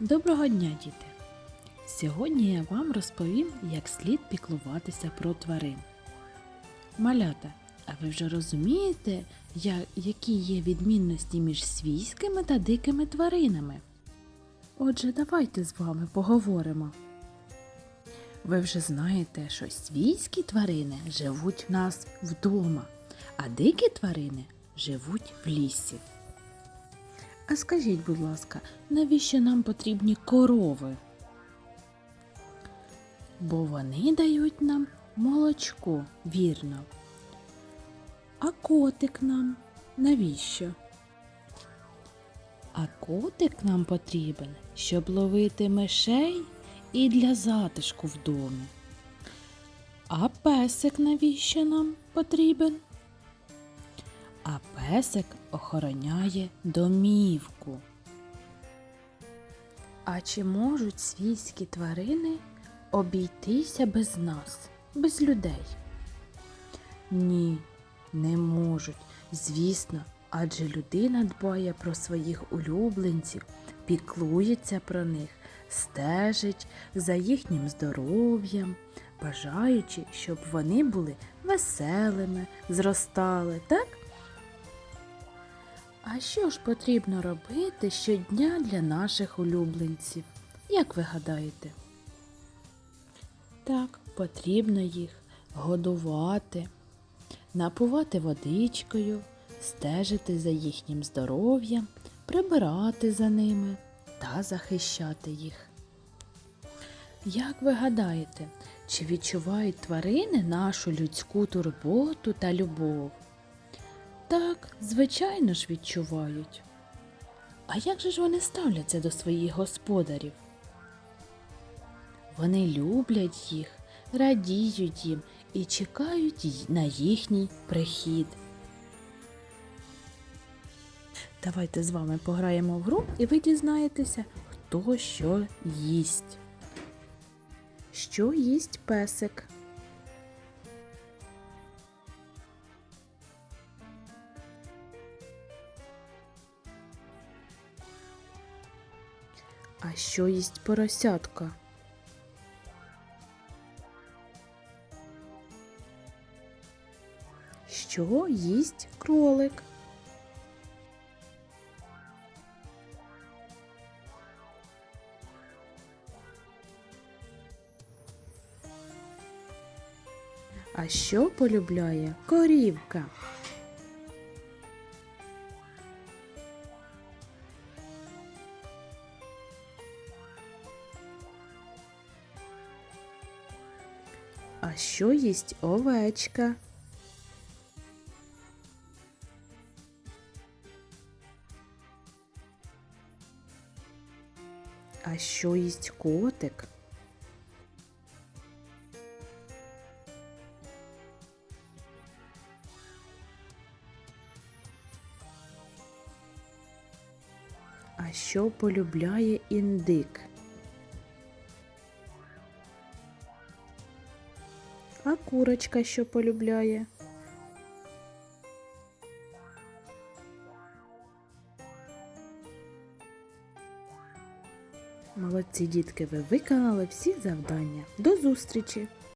Доброго дня, діти! Сьогодні я вам розповім, як слід піклуватися про тварин. Малята, а ви вже розумієте, які є відмінності між свійськими та дикими тваринами? Отже, давайте з вами поговоримо. Ви вже знаєте, що свійські тварини живуть в нас вдома, а дикі тварини живуть в лісі. А скажіть, будь ласка, навіщо нам потрібні корови? Бо вони дають нам молочко, вірно. А котик нам навіщо? А котик нам потрібен, щоб ловити мишей і для затишку в домі. А песик навіщо нам потрібен? А песик охороняє домівку. А чи можуть свійські тварини обійтися без нас, без людей? Ні, не можуть. Звісно, адже людина дбає про своїх улюбленців, піклується про них, стежить за їхнім здоров'ям, бажаючи, щоб вони були веселими, зростали, так? А що ж потрібно робити щодня для наших улюбленців? Як ви гадаєте? Так, потрібно їх годувати, напувати водичкою, стежити за їхнім здоров'ям, прибирати за ними та захищати їх. Як ви гадаєте, чи відчувають тварини нашу людську турботу та любов? Так, звичайно ж відчувають. А як же ж вони ставляться до своїх господарів? Вони люблять їх, радіють їм і чекають на їхній прихід. Давайте з вами пограємо в гру і ви дізнаєтеся, хто що їсть. Що їсть песик? А що їсть поросятка? Що їсть кролик? А що полюбляє корівка? А що їсть овечка? А що їсть котик? А що полюбляє індик? А курочка що полюбляє? Молодці дітки, ви виконали всі завдання. До зустрічі!